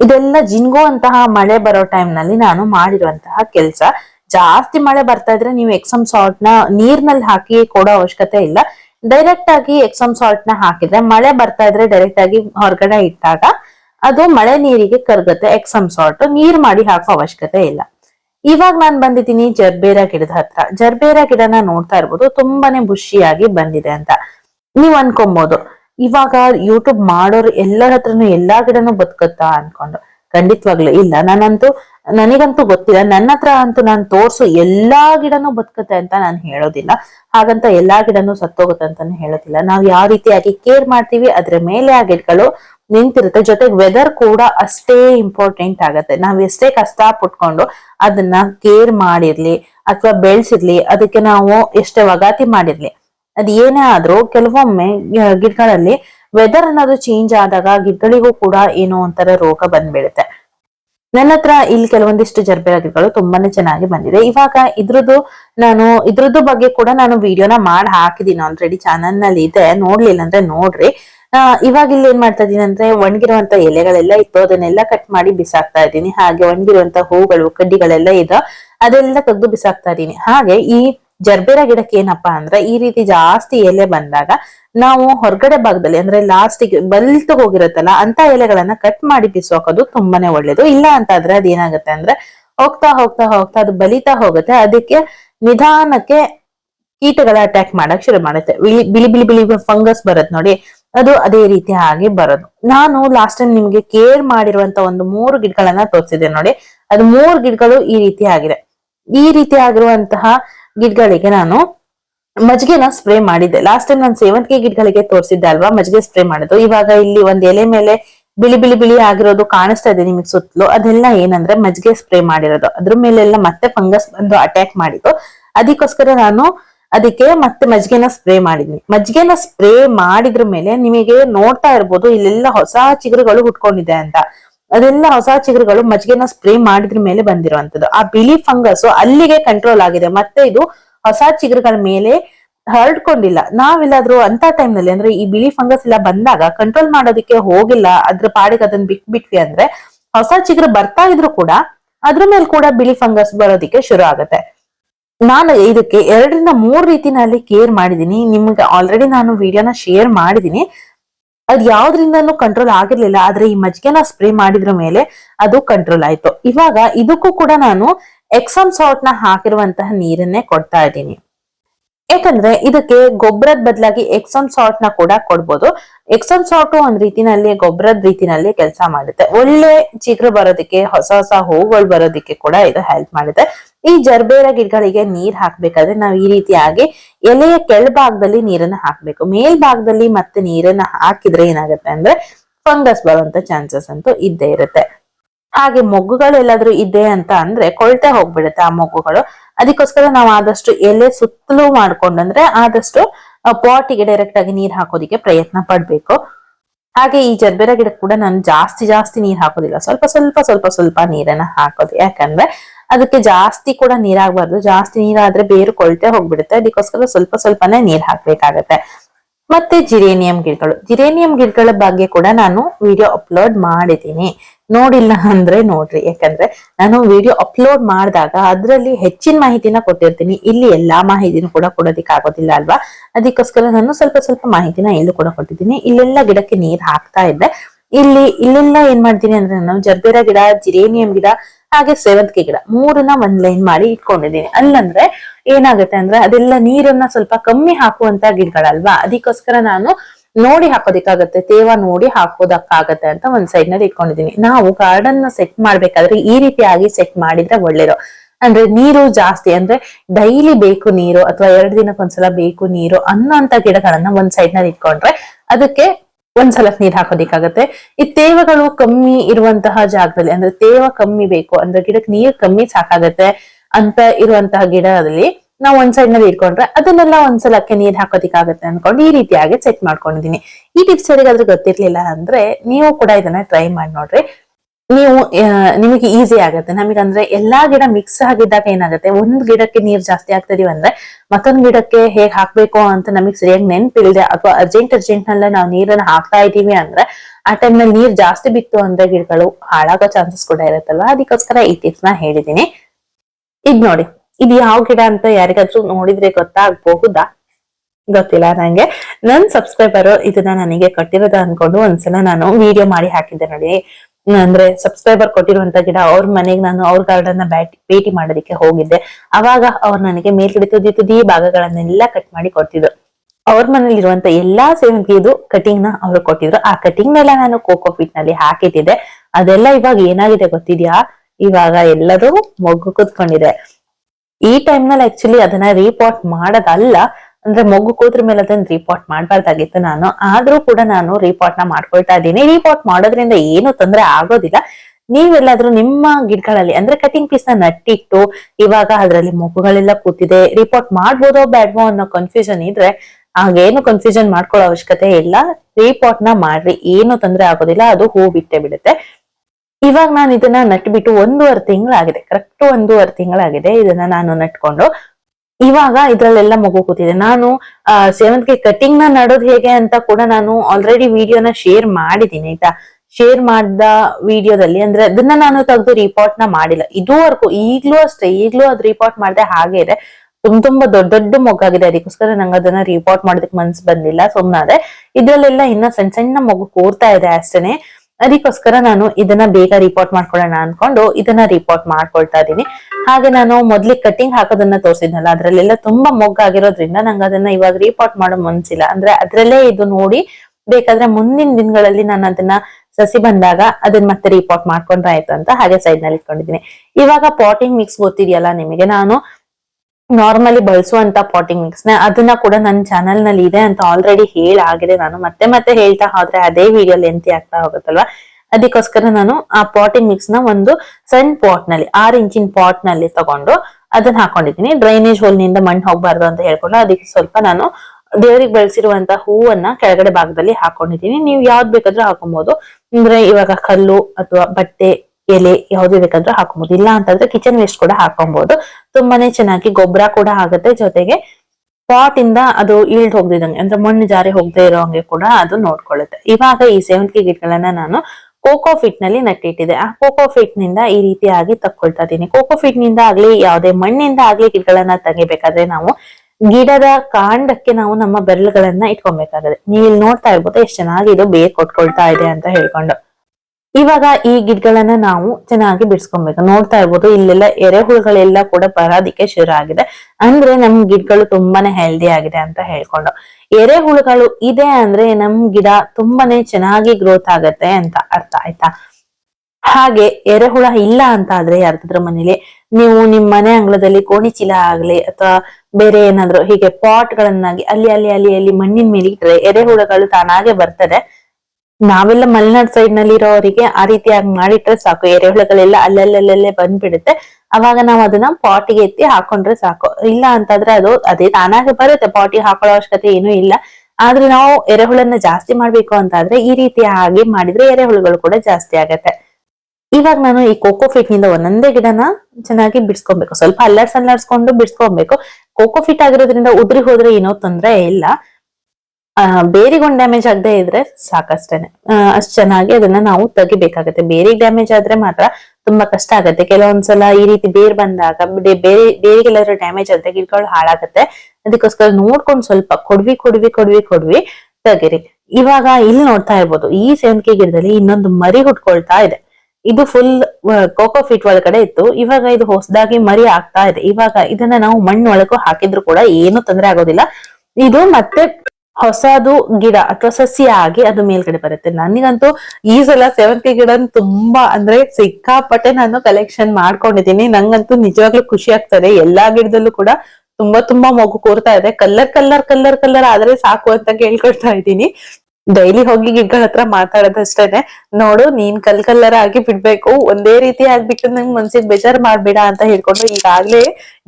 Speaker 1: ಇದೆಲ್ಲ ಜಿನ್ಗುವಂತಹ ಮಳೆ ಬರೋ ಟೈಮ್ನಲ್ಲಿ ನಾನು ಮಾಡಿರುವಂತಹ ಕೆಲಸ. ಜಾಸ್ತಿ ಮಳೆ ಬರ್ತಾ ಇದ್ರೆ ನೀವು ಎಕ್ಸಮ್ ಸಾಲ್ಟ್ನ ನೀರ್ನಲ್ಲಿ ಹಾಕಿ ಕೊಡೋ ಅವಶ್ಯಕತೆ ಇಲ್ಲ. ಡೈರೆಕ್ಟ್ ಆಗಿ ಎಕ್ಸಮ್ ಸಾಲ್ಟ್ನ ಹಾಕಿದ್ರೆ ಮಳೆ ಬರ್ತಾ ಇದ್ರೆ ಡೈರೆಕ್ಟ್ ಆಗಿ ಹೊರಗಡೆ ಇಟ್ಟಾಗ ಅದು ಮಳೆ ನೀರಿಗೆ ಕರಗುತ್ತೆ. ಎಕ್ಸಮ್ ಸಾಲ್ಟ್ ನೀರ್ ಮಾಡಿ ಹಾಕೋ ಅವಶ್ಯಕತೆ ಇಲ್ಲ. ಇವಾಗ ನಾನ್ ಬಂದಿದ್ದೀನಿ ಜರ್ಬೇರ ಗಿಡದ ಹತ್ರ. ಜರ್ಬೇರ ಗಿಡನ ನೋಡ್ತಾ ಇರ್ಬೋದು. ತುಂಬಾನೇ ಬುಷಿಯಾಗಿ ಬಂದಿದೆ ಅಂತ. ನೀವ್ ಅನ್ಕೊಬಹುದು ಇವಾಗ ಯೂಟ್ಯೂಬ್ ಮಾಡೋರು ಎಲ್ಲರ ಹತ್ರನು ಎಲ್ಲಾ ಗಿಡನೂ ಬದುಕುತ್ತಾ ಅನ್ಕೊಂಡು. ಖಂಡಿತವಾಗ್ಲು ಇಲ್ಲ. ನಾನಂತೂ ನನಗಂತೂ ಗೊತ್ತಿಲ್ಲ. ನನ್ನ ಹತ್ರ ಅಂತೂ ನಾನು ತೋರ್ಸು ಎಲ್ಲಾ ಗಿಡನೂ ಬದುಕುತ್ತೆ ಅಂತ ನಾನು ಹೇಳೋದಿಲ್ಲ. ಹಾಗಂತ ಎಲ್ಲಾ ಗಿಡನೂ ಸತ್ತೋಗುತ್ತೆ ಅಂತಾನು ಹೇಳೋದಿಲ್ಲ. ನಾವು ಯಾವ ರೀತಿಯಾಗಿ ಕೇರ್ ಮಾಡ್ತೀವಿ, ಅದ್ರ ಮೇಲೆ ಆ ಗಿಡಗಳು ನಿಂತಿರುತ್ತೆ. ಜೊತೆಗೆ ವೆದರ್ ಕೂಡ ಅಷ್ಟೇ ಇಂಪಾರ್ಟೆಂಟ್ ಆಗತ್ತೆ. ನಾವ್ ಎಷ್ಟೇ ಕಷ್ಟ ಪಟ್ಕೊಂಡು ಅದನ್ನ ಕೇರ್ ಮಾಡಿರ್ಲಿ ಅಥವಾ ಬೆಳೆಸಿರ್ಲಿ, ಅದಕ್ಕೆ ನಾವು ಎಷ್ಟೇ ವಗಾತಿ ಮಾಡಿರ್ಲಿ, ಅದ್ ಏನೇ ಆದ್ರೂ ಕೆಲವೊಮ್ಮೆ ಗಿಡಗಳಲ್ಲಿ ವೆದರ್ ಅನ್ನೋದು ಚೇಂಜ್ ಆದಾಗ ಗಿಡಗಳಿಗೂ ಕೂಡ ಏನೋ ಒಂಥರ ರೋಗ ಬಂದ್ಬಿಡುತ್ತೆ. ನನ್ನ ಹತ್ರ ಇಲ್ಲಿ ಕೆಲವೊಂದಿಷ್ಟು ಜರ್ಬೆರಗಿಗಳು ತುಂಬಾನೇ ಚೆನ್ನಾಗಿ ಬಂದಿದೆ. ಇವಾಗ ಇದ್ರದ್ದು ನಾನು, ಇದ್ರದ್ದು ಬಗ್ಗೆ ಕೂಡ ನಾನು ವಿಡಿಯೋನ ಮಾಡಿ ಹಾಕಿದೀನಿ ಆಲ್ರೆಡಿ ಚಾನಲ್ನಲ್ಲಿ ಇದೆ. ನೋಡ್ಲಿಲ್ಲ ಅಂದ್ರೆ ನೋಡ್ರಿ. ಇವಾಗ ಇಲ್ಲಿ ಏನ್ ಮಾಡ್ತಾ ಇದೀನಿ ಅಂದ್ರೆ ಒಣಗಿರುವಂತ ಎಲೆಗಳೆಲ್ಲ ಇತ್ತು ಅದನ್ನೆಲ್ಲ ಕಟ್ ಮಾಡಿ ಬಿಸಾಕ್ತಾ ಇದ್ದೀನಿ. ಹಾಗೆ ಒಣಗಿರುವಂತ ಹೂಗಳು, ಕಡ್ಡಿಗಳೆಲ್ಲ ಇದೆ. ಅದೆಲ್ಲ ತೆಗೆದು ಬಿಸಾಕ್ತಾ ಇದ್ದೀನಿ. ಹಾಗೆ ಈ ಜರ್ಬೇರ ಗಿಡಕ್ಕೆ ಏನಪ್ಪಾ ಅಂದ್ರೆ ಈ ರೀತಿ ಜಾಸ್ತಿ ಎಲೆ ಬಂದಾಗ ನಾವು ಹೊರಗಡೆ ಭಾಗದಲ್ಲಿ ಅಂದ್ರೆ ಲಾಸ್ಟಿಗೆ ಬಲ್ತು ಹೋಗಿರುತ್ತಲ್ಲ ಅಂತ ಎಲೆಗಳನ್ನ ಕಟ್ ಮಾಡಿ ಬಿಸಾಕೋದು ತುಂಬಾನೇ ಒಳ್ಳೇದು. ಇಲ್ಲ ಅಂತ ಆದ್ರೆ ಅದೇನಾಗುತ್ತೆ ಅಂದ್ರೆ ಹೋಗ್ತಾ ಹೋಗ್ತಾ ಹೋಗ್ತಾ ಅದು ಬಲಿತಾ ಹೋಗುತ್ತೆ. ಅದಕ್ಕೆ ನಿಧಾನಕ್ಕೆ ಕೀಟಗಳ ಅಟ್ಯಾಕ್ ಮಾಡಕ್ ಶುರು ಮಾಡುತ್ತೆ. ಬಿಳಿ ಬಿಳಿ ಬಿಳಿ ಬಿಳಿ ಫಂಗಸ್ ಬರುತ್ತೆ ನೋಡಿ. ಅದು ಅದೇ ರೀತಿ ಹಾಗೆ ಬರೋದು. ನಾನು ಲಾಸ್ಟ್ ಟೈಮ್ ನಿಮ್ಗೆ ಕೇರ್ ಮಾಡಿರುವಂತ ಒಂದು ಮೂರು ಗಿಡಗಳನ್ನ ತೋರಿಸಿದೆ ನೋಡಿ. ಅದು ಮೂರು ಗಿಡಗಳು ಈ ರೀತಿ ಆಗಿದೆ. ಈ ರೀತಿ ಆಗಿರುವಂತಹ ಗಿಡಗಳಿಗೆ ನಾನು ಮಜ್ಜಿಗೆನ ಸ್ಪ್ರೇ ಮಾಡಿದ್ದೆ. ಲಾಸ್ಟ್ ಟೈಮ್ ನಾನು ಸೇವಂತಿಗೆ ಗಿಡಗಳಿಗೆ ತೋರಿಸಿದ್ದೆ ಅಲ್ವಾ? ಮಜ್ಜಿಗೆ ಸ್ಪ್ರೇ ಮಾಡೋದು ಇವಾಗ ಇಲ್ಲಿ ಒಂದ್ ಎಲೆ ಮೇಲೆ ಬಿಳಿ ಬಿಳಿ ಬಿಳಿ ಆಗಿರೋದು ಕಾಣಿಸ್ತಾ ಇದೆ ನಿಮಗೆ ಸುತ್ತಲೂ. ಅದೆಲ್ಲ ಏನಂದ್ರೆ ಮಜ್ಜಿಗೆ ಸ್ಪ್ರೇ ಮಾಡಿರೋದು. ಅದ್ರ ಮೇಲೆಲ್ಲ ಮತ್ತೆ ಫಂಗಸ್ ಬಂದು ಅಟ್ಯಾಕ್ ಮಾಡಿದ್ದು. ಅದಕ್ಕೋಸ್ಕರ ನಾನು ಅದಕ್ಕೆ ಮತ್ತೆ ಮಜ್ಜಿಗೆನ ಸ್ಪ್ರೇ ಮಾಡಿದ್ನಿ. ಮಜ್ಜಿಗೆನ ಸ್ಪ್ರೇ ಮಾಡಿದ್ರ ಮೇಲೆ ನಿಮಗೆ ನೋಡ್ತಾ ಇರ್ಬೋದು ಇಲ್ಲೆಲ್ಲ ಹೊಸ ಚಿಗುರುಗಳು ಹುಟ್ಕೊಂಡಿದೆ ಅಂತ. ಅದೆಲ್ಲ ಹೊಸ ಚಿಗುರುಗಳು ಮಜ್ಜಿಗೆನ ಸ್ಪ್ರೇ ಮಾಡಿದ್ರ ಮೇಲೆ ಬಂದಿರುವಂತದ್ದು. ಆ ಬಿಳಿ ಫಂಗಸ್ ಅಲ್ಲಿಗೆ ಕಂಟ್ರೋಲ್ ಆಗಿದೆ. ಮತ್ತೆ ಇದು ಹೊಸ ಚಿಗುರುಗಳ ಮೇಲೆ ಹರಡ್ಕೊಂಡಿಲ್ಲ. ನಾವೆಲ್ಲಾದ್ರೂ ಅಂತ ಟೈಮ್ನಲ್ಲಿ ಅಂದ್ರೆ ಈ ಬಿಳಿ ಫಂಗಸ್ ಎಲ್ಲ ಬಂದಾಗ ಕಂಟ್ರೋಲ್ ಮಾಡೋದಕ್ಕೆ ಹೋಗಿಲ್ಲ. ಅದ್ರ ಪಾಡಿಗೆ ಅದನ್ನ ಬಿಟ್ ಬಿಟ್ವಿ ಅಂದ್ರೆ ಹೊಸ ಚಿಗುರು ಬರ್ತಾ ಇದ್ರು ಕೂಡ ಅದ್ರ ಮೇಲೆ ಕೂಡ ಬಿಳಿ ಫಂಗಸ್ ಬರೋದಿಕ್ಕೆ ಶುರು ಆಗುತ್ತೆ. ನಾನು ಇದಕ್ಕೆ ಎರಡರಿಂದ ಮೂರ್ ರೀತಿನಲ್ಲಿ ಕೇರ್ ಮಾಡಿದೀನಿ ನಿಮ್ಗೆ ಆಲ್ರೆಡಿ ನಾನು ವಿಡಿಯೋನ ಶೇರ್ ಮಾಡಿದೀನಿ ಅದ್ ಯಾವ್ದ್ರಿಂದನೂ ಕಂಟ್ರೋಲ್ ಆಗಿರ್ಲಿಲ್ಲ, ಆದ್ರೆ ಈ ಮಜ್ಜಿಗೆನ ಸ್ಪ್ರೇ ಮಾಡಿದ್ರ ಮೇಲೆ ಅದು ಕಂಟ್ರೋಲ್ ಆಯ್ತು. ಇವಾಗ ಇದಕ್ಕೂ ಕೂಡ ನಾನು ಎಕ್ಸಮ್ ಸಾಲ್ಟ್ನ ಹಾಕಿರುವಂತಹ ನೀರನ್ನೇ ಕೊಡ್ತಾ ಇದ್ದೀನಿ. ಯಾಕಂದ್ರೆ ಇದಕ್ಕೆ ಗೊಬ್ಬರದ ಬದಲಾಗಿ ಎಕ್ಸಮ್ ಸಾಲ್ಟ್ನ ಕೂಡ ಕೊಡ್ಬೋದು. ಎಕ್ಸಮ್ ಸಾಲ್ಟ್ ಒಂದ್ ರೀತಿನಲ್ಲಿ, ಗೊಬ್ಬರದ ರೀತಿನಲ್ಲಿ ಕೆಲಸ ಮಾಡುತ್ತೆ. ಒಳ್ಳೆ ಚಿಗುರು ಬರೋದಕ್ಕೆ, ಹೊಸ ಹೊಸ ಹೂಗಳು ಬರೋದಕ್ಕೆ ಕೂಡ ಇದು ಹೆಲ್ಪ್ ಮಾಡುತ್ತೆ. ಈ ಜರ್ಬೇರ ಗಿಡಗಳಿಗೆ ನೀರ್ ಹಾಕ್ಬೇಕಾದ್ರೆ ನಾವು ಈ ರೀತಿಯಾಗಿ ಎಲೆಯ ಕೆಳಭಾಗದಲ್ಲಿ ನೀರನ್ನ ಹಾಕ್ಬೇಕು. ಮೇಲ್ಭಾಗದಲ್ಲಿ ಮತ್ತೆ ನೀರನ್ನ ಹಾಕಿದ್ರೆ ಏನಾಗುತ್ತೆ ಅಂದ್ರೆ ಫಂಗಸ್ ಬರುವಂತ ಚಾನ್ಸಸ್ ಅಂತೂ ಇದ್ದೇ ಇರುತ್ತೆ. ಹಾಗೆ ಮೊಗ್ಗುಗಳು ಎಲ್ಲಾದ್ರೂ ಇದೆ ಅಂತ ಅಂದ್ರೆ ಕೊಳ್ತೆ ಹೋಗ್ಬಿಡುತ್ತೆ ಆ ಮೊಗ್ಗುಗಳು. ಅದಕ್ಕೋಸ್ಕರ ನಾವು ಆದಷ್ಟು ಎಲೆ ಸುತ್ತಲೂ ಮಾಡ್ಕೊಂಡಂದ್ರೆ ಆದಷ್ಟು ಪಾಟಿಗೆ ಡೈರೆಕ್ಟ್ ಆಗಿ ನೀರ್ ಹಾಕೋದಿಕ್ಕೆ ಪ್ರಯತ್ನ ಪಡ್ಬೇಕು. ಹಾಗೆ ಈ ಜರ್ಬೇರ ಗಿಡಕ್ಕೆ ಕೂಡ ನಾನು ಜಾಸ್ತಿ ಜಾಸ್ತಿ ನೀರ್ ಹಾಕೋದಿಲ್ಲ. ಸ್ವಲ್ಪ ಸ್ವಲ್ಪ ಸ್ವಲ್ಪ ಸ್ವಲ್ಪ ನೀರನ್ನ ಹಾಕೋದು. ಯಾಕಂದ್ರೆ ಅದಕ್ಕೆ ಜಾಸ್ತಿ ಕೂಡ ನೀರಾಗಬಾರ್ದು. ಜಾಸ್ತಿ ನೀರಾದ್ರೆ ಬೇರು ಕೊಳ್ತೆ ಹೋಗ್ಬಿಡುತ್ತೆ. ಅದಕ್ಕೋಸ್ಕರ ಸ್ವಲ್ಪ ಸ್ವಲ್ಪನೇ ನೀರ್ ಹಾಕ್ಬೇಕಾಗತ್ತೆ. ಮತ್ತೆ ಜಿರೇನಿಯಂ ಗಿಡಗಳು. ಜಿರೇನಿಯಂ ಗಿಡಗಳ ಬಗ್ಗೆ ಕೂಡ ನಾನು ವಿಡಿಯೋ ಅಪ್ಲೋಡ್ ಮಾಡಿದ್ದೀನಿ. ನೋಡಿಲ್ಲ ಅಂದ್ರೆ ನೋಡ್ರಿ. ಯಾಕಂದ್ರೆ ನಾನು ವಿಡಿಯೋ ಅಪ್ಲೋಡ್ ಮಾಡಿದಾಗ ಅದರಲ್ಲಿ ಹೆಚ್ಚಿನ ಮಾಹಿತಿನ ಕೊಟ್ಟಿರ್ತೀನಿ. ಇಲ್ಲಿ ಎಲ್ಲಾ ಮಾಹಿತಿನೂ ಕೂಡ ಕೊಡೋದಿಕ್ ಆಗೋದಿಲ್ಲ ಅಲ್ವಾ? ಅದಕ್ಕೋಸ್ಕರ ನಾನು ಸ್ವಲ್ಪ ಸ್ವಲ್ಪ ಮಾಹಿತಿನ ಇಲ್ಲೂ ಕೂಡ ಕೊಟ್ಟಿದ್ದೀನಿ. ಇಲ್ಲೆಲ್ಲ ಗಿಡಕ್ಕೆ ನೀರ್ ಹಾಕ್ತಾ ಇದ್ದೆ. ಇಲ್ಲಿ ಇಲ್ಲೆಲ್ಲ ಏನ್ ಮಾಡ್ತೀನಿ ಅಂದ್ರೆ ನಾನು ಜರ್ಬೇರ ಗಿಡ, ಜಿರೇನಿಯಂ ಗಿಡ, ಹಾಗೆ ಸೇವಂತಿಗೆ ಗಿಡ ಮೂರನ್ನ ಒಂದ್ ಲೈನ್ ಮಾಡಿ ಇಟ್ಕೊಂಡಿದ್ದೀನಿ. ಅಲ್ಲಂದ್ರೆ ಏನಾಗುತ್ತೆ ಅಂದ್ರೆ ಅದೆಲ್ಲ ನೀರನ್ನ ಸ್ವಲ್ಪ ಕಮ್ಮಿ ಹಾಕುವಂತ ಗಿಡಗಳಲ್ವಾ? ಅದಕ್ಕೋಸ್ಕರ ನಾನು ನೋಡಿ ಹಾಕೋದಿಕ್ಕಾಗತ್ತೆ, ತೇವ ನೋಡಿ ಹಾಕೋದಕ್ಕಾಗತ್ತೆ ಅಂತ ಒಂದ್ ಸೈಡ್ನಲ್ಲಿ ಇಟ್ಕೊಂಡಿದ್ದೀನಿ. ನಾವು ಗಾರ್ಡನ್ನ ಸೆಟ್ ಮಾಡ್ಬೇಕಾದ್ರೆ ಈ ರೀತಿಯಾಗಿ ಸೆಟ್ ಮಾಡಿದ್ರೆ ಒಳ್ಳೇದು. ಅಂದ್ರೆ ನೀರು ಜಾಸ್ತಿ, ಅಂದ್ರೆ ಡೈಲಿ ಬೇಕು ನೀರು, ಅಥವಾ ಎರಡು ದಿನಕ್ಕೊಂದ್ಸಲ ಬೇಕು ನೀರು ಅನ್ನೋ ಅಂತ ಗಿಡಗಳನ್ನ ಒಂದ್ ಸೈಡ್ನಲ್ಲಿ ಇಟ್ಕೊಂಡ್ರೆ ಅದಕ್ಕೆ ಒಂದ್ಸಲ ನೀರ್ ಹಾಕೋದಿಕ್ಕಾಗತ್ತೆ. ಈ ತೇವಗಳು ಕಮ್ಮಿ ಇರುವಂತಹ ಜಾಗದಲ್ಲಿ, ಅಂದ್ರೆ ತೇವ ಕಮ್ಮಿ ಬೇಕು, ಅಂದ್ರೆ ಗಿಡಕ್ಕೆ ನೀರ್ ಕಮ್ಮಿ ಸಾಕಾಗತ್ತೆ ಅಂತ ಇರುವಂತಹ ಗಿಡದಲ್ಲಿ ನಾವು ಒಂದ್ ಸೈಡ್ನಲ್ಲಿ ಇಟ್ಕೊಂಡ್ರೆ ಅದನ್ನೆಲ್ಲ ಒಂದ್ಸಲಕ್ಕೆ ನೀರ್ ಹಾಕೋದಿಕ್ಕಾಗತ್ತೆ ಅನ್ಕೊಂಡು ಈ ರೀತಿಯಾಗಿ ಸೆಟ್ ಮಾಡ್ಕೊಂಡಿದೀನಿ ಈ ಟಿಪ್ಸ್ ಯಾರಿಗಾದ್ರೂ ಗೊತ್ತಿರ್ಲಿಲ್ಲ ಅಂದ್ರೆ ನೀವು ಕೂಡ ಇದನ್ನ ಟ್ರೈ ಮಾಡಿ ನೋಡ್ರಿ. ನೀವು ನಿಮಗೆ ಈಸಿ ನಮಗೆ ಅಂದ್ರೆ ಎಲ್ಲಾ ಗಿಡ ಮಿಕ್ಸ್ ಆಗಿದ್ದಾಗ ಏನಾಗುತ್ತೆ? ಒಂದ್ ಗಿಡಕ್ಕೆ ನೀರ್ ಜಾಸ್ತಿ ಆಗ್ತದೀವಿ ಅಂದ್ರೆ ಮತ್ತೊಂದ್ ಗಿಡಕ್ಕೆ ಹೇಗ್ ಹಾಕ್ಬೇಕು ಅಂತ ನಮಗ್ ಸರಿಯಾಗಿ ನೆನ್ಪಿಲ್ದೆ. ಅಥವಾ ಅರ್ಜೆಂಟ್ ಅರ್ಜೆಂಟ್ ನಲ್ಲೇ ನಾವು ನೀರನ್ನ ಹಾಕ್ತಾ ಇದೀವಿ ಅಂದ್ರೆ ಆ ಟೈಮ್ನಲ್ಲಿ ನೀರ್ ಜಾಸ್ತಿ ಬಿತ್ತು ಅಂದ್ರೆ ಗಿಡಗಳು ಹಾಳಾಗೋ ಚಾನ್ಸಸ್ ಕೂಡ ಇರುತ್ತಲ್ವಾ? ಅದಕ್ಕೋಸ್ಕರ ಈ ಟಿಪ್ಸ್ನ ಹೇಳಿದೀನಿ. ಇದ್ ನೋಡಿ. ಇದು ಯಾವ ಗಿಡ ಅಂತ ಯಾರಿಗಾದ್ರೂ ನೋಡಿದ್ರೆ ಗೊತ್ತಾಗಬಹುದಾ? ಗೊತ್ತಿಲ್ಲ ನಂಗೆ. ನನ್ ಸಬ್ಸ್ಕ್ರೈಬರ್ ಇದನ್ನ ನನಗೆ ಕಟ್ಟಿರೋದ ಅನ್ಕೊಂಡು ಒಂದ್ಸಲ ನಾನು ವಿಡಿಯೋ ಮಾಡಿ ಹಾಕಿದ್ದೆ ನೋಡಿ. ಅಂದ್ರೆ ಸಬ್ಸ್ಕ್ರೈಬರ್ ಕೊಟ್ಟಿರುವಂತ ಗಿಡ ಅವ್ರ ಮನೆಗೆ ನಾನು ಅವ್ರ ಗಾರ್ಡನ್ ಭೇಟಿ ಮಾಡೋದಕ್ಕೆ ಹೋಗಿದ್ದೆ. ಅವಾಗ ಅವ್ರು ನನಗೆ ಮೇಲ್ಗಡೆ ತುದಿ ತುದಿ ಭಾಗಗಳನ್ನೆಲ್ಲ ಕಟ್ ಮಾಡಿ ಕೊಡ್ತಿದ್ರು. ಅವ್ರ ಮನೇಲಿ ಇರುವಂತ ಎಲ್ಲಾ ಸೇವಂತಿಗೆದು ಕಟಿಂಗ್ನ ಅವ್ರು ಕೊಟ್ಟಿದ್ರು. ಆ ಕಟಿಂಗ್ ನೆಲ್ಲ ನಾನು ಕೋಕೋ ಫಿಟ್ನಲ್ಲಿ ಹಾಕಿಟ್ಟಿದ್ದೆ. ಅದೆಲ್ಲ ಇವಾಗ ಏನಾಗಿದೆ ಗೊತ್ತಿದ್ಯಾ? ಇವಾಗ ಎಲ್ಲರೂ ಮೊಗ್ಗು ಕುತ್ಕೊಂಡಿದೆ. ಈ ಟೈಮ್ನಲ್ಲಿ ಆಕ್ಚುಲಿ ಅದನ್ನ ರೀಪೋರ್ಟ್ ಮಾಡೋದಲ್ಲ ಅಂದ್ರೆ ಮೊಗ್ಗು ಕೂತ್ರ ಮೇಲೆ ಅದನ್ನ ರೀಪಾಟ್ ಮಾಡಬಾರ್ದಾಗಿತ್ತು ನಾನು. ಆದ್ರೂ ಕೂಡ ನಾನು ರೀಪಾಟ್ನ ಮಾಡ್ಕೊಳ್ತಾ ಇದ್ದೀನಿ. ರೀಪಾಟ್ ಮಾಡೋದ್ರಿಂದ ಏನು ತೊಂದರೆ ಆಗೋದಿಲ್ಲ. ನೀವೆಲ್ಲಾದ್ರೂ ನಿಮ್ಮ ಗಿಡಗಳಲ್ಲಿ ಅಂದ್ರೆ ಕಟಿಂಗ್ ಪೀಸ್ನ ನಟ್ಟಿಟ್ಟು ಇವಾಗ ಅದ್ರಲ್ಲಿ ಮೊಗ್ಗುಗಳೆಲ್ಲ ಕೂತಿದೆ ರಿಪೋರ್ಟ್ ಮಾಡ್ಬೋದೋ ಬ್ಯಾಡ್ವೋ ಅನ್ನೋ ಕನ್ಫ್ಯೂಷನ್ ಇದ್ರೆ ಹಾಗೇನು ಕನ್ಫ್ಯೂಷನ್ ಮಾಡ್ಕೊಳ್ಳೋ ಅವಶ್ಯಕತೆ ಇಲ್ಲ. ರಿಪೋರ್ಟ್ನ ಮಾಡ್ರಿ. ಏನು ತೊಂದರೆ ಆಗೋದಿಲ್ಲ. ಅದು ಹೂ ಬಿಟ್ಟೆ ಬಿಡುತ್ತೆ. ಇವಾಗ ನಾನು ಇದನ್ನ ನಟ್ಬಿಟ್ಟು ಒಂದೂವರೆ ತಿಂಗಳಾಗಿದೆ. ಕರೆಕ್ಟ್ ಒಂದೂವರೆ ತಿಂಗಳಾಗಿದೆ. ಇದನ್ನ ನಾನು ನಟ್ಕೊಂಡು ಇವಾಗ ಇದ್ರಲ್ಲೆಲ್ಲ ಮಗು ಕೂತಿದೆ ನಾನು, ಆ ಸೇವಂತಿಗೆ ಕಟಿಂಗ್ನ ನಡೋದು ಹೇಗೆ ಅಂತ ಕೂಡ ನಾನು ಆಲ್ರೆಡಿ ವಿಡಿಯೋನ ಶೇರ್ ಮಾಡಿದ್ದೀನಿ, ಆಯ್ತಾ? ಶೇರ್ ಮಾಡಿದ ವಿಡಿಯೋದಲ್ಲಿ ಅಂದ್ರೆ ಅದನ್ನ ನಾನು ತೆಗೆದು ರಿಪೋರ್ಟ್ನ ಮಾಡಿಲ್ಲ. ಇದುವರೆಗೂ, ಈಗ್ಲೂ ಅಷ್ಟೇ, ಈಗ್ಲೂ ಅದ್ ರಿಪೋರ್ಟ್ ಮಾಡಿದೆ ಹಾಗೆ ಇದೆ. ತುಂಬ ತುಂಬಾ ದೊಡ್ಡ ದೊಡ್ಡ ಮೊಗ್ಗಾಗಿದೆ. ಅದಕ್ಕೋಸ್ಕರ ನಂಗೆ ಅದನ್ನ ರಿಪೋರ್ಟ್ ಮಾಡೋದಕ್ಕೆ ಮನ್ಸ್ ಬಂದಿಲ್ಲ, ಸುಮ್ನಾದೆ. ಇದ್ರಲ್ಲೆಲ್ಲ ಇನ್ನ ಸಣ್ಣ ಸಣ್ಣ ಮಗು ಕೂರ್ತಾ ಇದೆ ಅಷ್ಟೇನೆ. ಅದಕ್ಕೋಸ್ಕರ ನಾನು ಇದನ್ನ ಬೇಗ ರಿಪೋರ್ಟ್ ಮಾಡ್ಕೊಳ್ಳೋಣ ಅನ್ಕೊಂಡು ಇದನ್ನ ರಿಪೋರ್ಟ್ ಮಾಡ್ಕೊಳ್ತಾ ಇದೀನಿ ಹಾಗೆ ನಾನು ಮೊದ್ಲಿಗೆ ಕಟಿಂಗ್ ಹಾಕೋದನ್ನ ತೋರಿಸಿದ್ನಲ್ಲ, ಅದ್ರಲ್ಲೆಲ್ಲ ತುಂಬಾ ಮೊಗ್ಗಾಗಿರೋದ್ರಿಂದ ನಂಗೆ ಅದನ್ನ ಇವಾಗ ರಿಪೋರ್ಟ್ ಮಾಡೋ ಮನ್ಸಿಲ್ಲ. ಅಂದ್ರೆ ಅದ್ರಲ್ಲೇ ಇದು ನೋಡಿ ಬೇಕಾದ್ರೆ ಮುಂದಿನ ದಿನಗಳಲ್ಲಿ ನಾನು ಅದನ್ನ ಸಸಿ ಬಂದಾಗ ಅದನ್ನ ಮತ್ತೆ ರಿಪೋರ್ಟ್ ಮಾಡ್ಕೊಂಡ್ರೆ ಆಯ್ತು ಅಂತ ಹಾಗೆ ಸೈಡ್ನಲ್ಲಿ ಇಟ್ಕೊಂಡಿದ್ದೀನಿ. ಇವಾಗ ಪಾಟಿಂಗ್ ಮಿಕ್ಸ್ ಗೊತ್ತಿದೆಯಲ್ಲ ನಿಮಗೆ? ನಾನು ನಾರ್ಮಲಿ ಬಳಸುವಂತ ಪಾಟಿಂಗ್ ಮಿಕ್ಸ್ನ ಅದನ್ನ ಕೂಡ ನನ್ನ ಚಾನಲ್ನಲ್ಲಿ ಇದೆ ಅಂತ ಆಲ್ರೆಡಿ ಹೇಳಾಗಿದೆ ನಾನು. ಮತ್ತೆ ಮತ್ತೆ ಹೇಳ್ತಾ ಹೋದ್ರೆ ಅದೇ ವಿಡಿಯೋ ಲೆಂತಿ ಆಗ್ತಾ ಹೋಗುತ್ತಲ್ವಾ? ಅದಕ್ಕೋಸ್ಕರ ನಾನು ಆ ಪಾಟಿಂಗ್ ಮಿಕ್ಸ್ನ ಒಂದು ಸಣ್ಣ ಪಾಟ್ನಲ್ಲಿ, ಆರು ಇಂಚಿನ ಪಾಟ್ನಲ್ಲಿ ತಗೊಂಡು ಅದನ್ನ ಹಾಕೊಂಡಿದ್ದೀನಿ. ಡ್ರೈನೇಜ್ ಹೋಲ್ನಿಂದ ಮಣ್ಣು ಹೋಗ್ಬಾರ್ದು ಅಂತ ಹೇಳ್ಕೊಂಡು ಅದಕ್ಕೆ ಸ್ವಲ್ಪ ನಾನು ದೇವರಿಗೆ ಬೆಳೆಸಿರುವಂತ ಹೂವನ್ನ ಕೆಳಗಡೆ ಭಾಗದಲ್ಲಿ ಹಾಕೊಂಡಿದ್ದೀನಿ. ನೀವು ಯಾವ್ದು ಬೇಕಾದ್ರೂ ಹಾಕೊಬಹುದು ಅಂದ್ರೆ ಇವಾಗ ಕಲ್ಲು ಅಥವಾ ಬಟ್ಟೆ ಎಲೆ ಯಾವ್ದು ಬೇಕಂದ್ರೆ ಹಾಕೊಬಹುದು ಇಲ್ಲ ಅಂತಂದ್ರೆ ಕಿಚನ್ ವೇಸ್ಟ್ ಕೂಡ ಹಾಕೊಬಹುದು ತುಂಬಾನೇ ಚೆನ್ನಾಗಿ ಗೊಬ್ಬರ ಕೂಡ ಆಗುತ್ತೆ. ಜೊತೆಗೆ ಪಾಟ್ ಇಂದ ಅದು ಈಲ್ಡ್ ಹೋಗ್ದಿದಂಗೆ, ಅಂದ್ರೆ ಮಣ್ಣು ಜಾರಿ ಹೋಗದೆ ಇರೋ ಹಂಗೆ ಕೂಡ ಅದು ನೋಡ್ಕೊಳ್ಳುತ್ತೆ. ಇವಾಗ ಈ ಸೇವಂತಿಗೆ ಗಿಡಗಳನ್ನ ನಾನು ಕೋಕೋ ಫಿಟ್ನಲ್ಲಿ ನಟ್ಟಿಟ್ಟಿದೆ ಆ ಕೋಕೋ ಫಿಟ್ನಿಂದ ಈ ರೀತಿಯಾಗಿ ತಕ್ಕೊಳ್ತಾ ಇದ್ದೀನಿ. ಕೋಕೋ ಫಿಟ್ನಿಂದ ಆಗ್ಲಿ, ಯಾವುದೇ ಮಣ್ಣಿಂದ ಆಗ್ಲಿ ಗಿಡಗಳನ್ನ ತೆಗಿಬೇಕಾದ್ರೆ ನಾವು ಗಿಡದ ಕಾಂಡಕ್ಕೆ ನಾವು ನಮ್ಮ ಬೆರಳುಗಳನ್ನ ಇಟ್ಕೊಬೇಕಾಗದೆ ನೀವು ನೋಡ್ತಾ ಇರ್ಬೋದು, ಎಷ್ಟು ಚೆನ್ನಾಗಿ ಇದು ಬೇಗ ಕೊಟ್ಕೊಳ್ತಾ ಇದೆ ಅಂತ ಹೇಳ್ಕೊಂಡು. ಇವಾಗ ಈ ಗಿಡಗಳನ್ನ ನಾವು ಚೆನ್ನಾಗಿ ಬಿಡಿಸ್ಕೊಬೇಕು. ನೋಡ್ತಾ ಇರ್ಬೋದು, ಇಲ್ಲೆಲ್ಲ ಎರೆಹುಳುಗಳೆಲ್ಲ ಕೂಡ ಬರೋದಿಕ್ಕೆ ಶುರು ಆಗಿದೆ. ಅಂದ್ರೆ ನಮ್ ಗಿಡಗಳು ತುಂಬಾನೇ ಹೆಲ್ದಿ ಆಗಿದೆ ಅಂತ ಹೇಳ್ಕೊಂಡು. ಎರೆಹುಳುಗಳು ಇದೆ ಅಂದ್ರೆ ನಮ್ ಗಿಡ ತುಂಬಾನೇ ಚೆನ್ನಾಗಿ ಗ್ರೋತ್ ಆಗತ್ತೆ ಅಂತ ಅರ್ಥ ಆಯ್ತಾ? ಹಾಗೆ ಎರೆಹುಳ ಇಲ್ಲ ಅಂತ ಆದ್ರೆ ಯಾರ್ದಾದ್ರ ಮನೇಲಿ ನೀವು ನಿಮ್ ಮನೆ ಅಂಗಳದಲ್ಲಿ ಕೋಣಿ ಚೀಲ ಆಗ್ಲಿ ಅಥವಾ ಬೇರೆ ಏನಾದ್ರು ಹೀಗೆ ಪಾಟ್ ಗಳನ್ನಾಗಿ ಅಲ್ಲಿ ಅಲ್ಲಿ ಅಲ್ಲಿ ಅಲ್ಲಿ ಮಣ್ಣಿನ ಮೇಲೆ ಇಟ್ಟರೆ ಎರೆಹುಳಗಳು ತಾನಾಗೆ ಬರ್ತದೆ. ನಾವೆಲ್ಲ ಮಲೆನಾಡ್ ಸೈಡ್ನಲ್ಲಿ ಇರೋರಿಗೆ ಆ ರೀತಿಯಾಗಿ ಮಾಡಿಟ್ರೆ ಸಾಕು. ಎರೆಹುಳಗಳೆಲ್ಲ ಅಲ್ಲಲ್ಲಲ್ಲೇ ಬಂದ್ಬಿಡುತ್ತೆ. ಅವಾಗ ನಾವು ಅದನ್ನ ಪಾಟಿಗೆ ಎತ್ತಿ ಹಾಕೊಂಡ್ರೆ ಸಾಕು. ಇಲ್ಲ ಅಂತಂದ್ರೆ ಅದು, ಅದೇ ತಾನಾಗೆ ಬರುತ್ತೆ. ಪಾಟಿಗೆ ಹಾಕೊಳ್ಳೋ ಅವಶ್ಯಕತೆ ಏನೂ ಇಲ್ಲ. ಆದ್ರೆ ನಾವು ಎರೆಹುಳನ್ನ ಜಾಸ್ತಿ ಮಾಡ್ಬೇಕು ಅಂತಾದ್ರೆ ಈ ರೀತಿಯಾಗಿ ಮಾಡಿದ್ರೆ ಎರೆಹುಳುಗಳು ಕೂಡ ಜಾಸ್ತಿ ಆಗತ್ತೆ. ಇವಾಗ ನಾನು ಈ ಕೋಕೋ ಫಿಟ್ನಿಂದ ಒಂದೊಂದೇ ಗಿಡನ ಚೆನ್ನಾಗಿ ಬಿಡಿಸ್ಕೊಬೇಕು. ಸ್ವಲ್ಪ ಅಲ್ಲಾಡ್ಸ್ ಅಲ್ಲಾಡ್ಸ್ಕೊಂಡು ಬಿಡಿಸ್ಕೊಬೇಕು. ಕೋಕೋ ಫಿಟ್ ಆಗಿರೋದ್ರಿಂದ ಉದ್ರಿ ಹೋದ್ರೆ ಏನೋ ತೊಂದ್ರೆ ಇಲ್ಲ. ಬೇರಿಗೊಂದು ಡ್ಯಾಮೇಜ್ ಆಗದೆ ಇದ್ರೆ ಸಾಕಷ್ಟೇನೆ. ಅಷ್ಟ್ ಚೆನ್ನಾಗಿ ಅದನ್ನ ನಾವು ತೆಗಿಬೇಕಾಗತ್ತೆ. ಬೇರಿಗೆ ಡ್ಯಾಮೇಜ್ ಆದ್ರೆ ಮಾತ್ರ ತುಂಬಾ ಕಷ್ಟ ಆಗತ್ತೆ. ಕೆಲವೊಂದ್ಸಲ ಈ ರೀತಿ ಬೇರ್ ಬಂದಾಗ ಬೇರೆ, ಬೇರಿಗೆಲ್ಲಾದ್ರೂ ಡ್ಯಾಮೇಜ್ ಆದ್ರೆ ಗಿಡಗಳು ಹಾಳಾಗತ್ತೆ. ಅದಕ್ಕೋಸ್ಕರ ನೋಡ್ಕೊಂಡು ಸ್ವಲ್ಪ ಕೊಡ್ವಿ ಕೊಡ್ವಿ ಕೊಡ್ವಿ ಕೊಡ್ವಿ ತೆಗಿರಿ. ಇವಾಗ ಇಲ್ಲಿ ನೋಡ್ತಾ ಇರ್ಬೋದು. ಈ ಸೇವಂತಿಗೆ ಗಿಡದಲ್ಲಿ ಇನ್ನೊಂದು ಮರಿ ಹುಟ್ಕೊಳ್ತಾ ಇದೆ. ಇದು ಫುಲ್ ಕೋಕೋ ಫಿಟ್ ಒಳಗಡೆ ಇತ್ತು. ಇವಾಗ ಇದು ಹೊಸದಾಗಿ ಮರಿ ಆಗ್ತಾ ಇದೆ. ಇವಾಗ ಇದನ್ನ ನಾವು ಮಣ್ಣು ಒಳಗೂ ಹಾಕಿದ್ರು ಕೂಡ ಏನು ತೊಂದರೆ ಆಗೋದಿಲ್ಲ. ಇದು ಮತ್ತೆ ಹೊಸದು ಗಿಡ ಅಥವಾ ಸಸ್ಯ ಆಗಿ ಅದು ಮೇಲ್ಗಡೆ ಬರುತ್ತೆ. ನನಗಂತೂ ಈ ಸಲ ಸೇವಂತಿ ಗಿಡ ತುಂಬಾ ಅಂದ್ರೆ ಸಿಕ್ಕಾಪಟ್ಟೆ ನಾನು ಕಲೆಕ್ಷನ್ ಮಾಡ್ಕೊಂಡಿದ್ದೀನಿ. ನಂಗಂತೂ ನಿಜವಾಗ್ಲೂ ಖುಷಿ ಆಗ್ತದೆ. ಎಲ್ಲಾ ಗಿಡದಲ್ಲೂ ಕೂಡ ತುಂಬಾ ತುಂಬಾ ಮಗು ಕೂರ್ತಾ ಇದೆ. ಕಲ್ಲರ್ ಕಲ್ಲರ್ ಕಲ್ಲರ್ ಕಲ್ಲರ್ ಆದ್ರೆ ಸಾಕು ಅಂತ ಕೇಳ್ಕೊಳ್ತಾ ಇದ್ದೀನಿ. ಡೈಲಿ ಹೋಗಿ ಗಿಡಗಳ ಹತ್ರ ಮಾತಾಡೋದಷ್ಟೇನೆ. ನೋಡು, ನೀನ್ ಕಲ್ ಕಲ್ಲರ ಆಗಿ ಬಿಡ್ಬೇಕು. ಒಂದೇ ರೀತಿ ಆಗ್ಬಿಟ್ಟು ನಂಗೆ ಮನ್ಸಿಗೆ ಬೇಜಾರ್ ಮಾಡ್ಬೇಡ ಅಂತ ಹೇಳ್ಕೊಂಡು ಈಗಾಗ್ಲೇ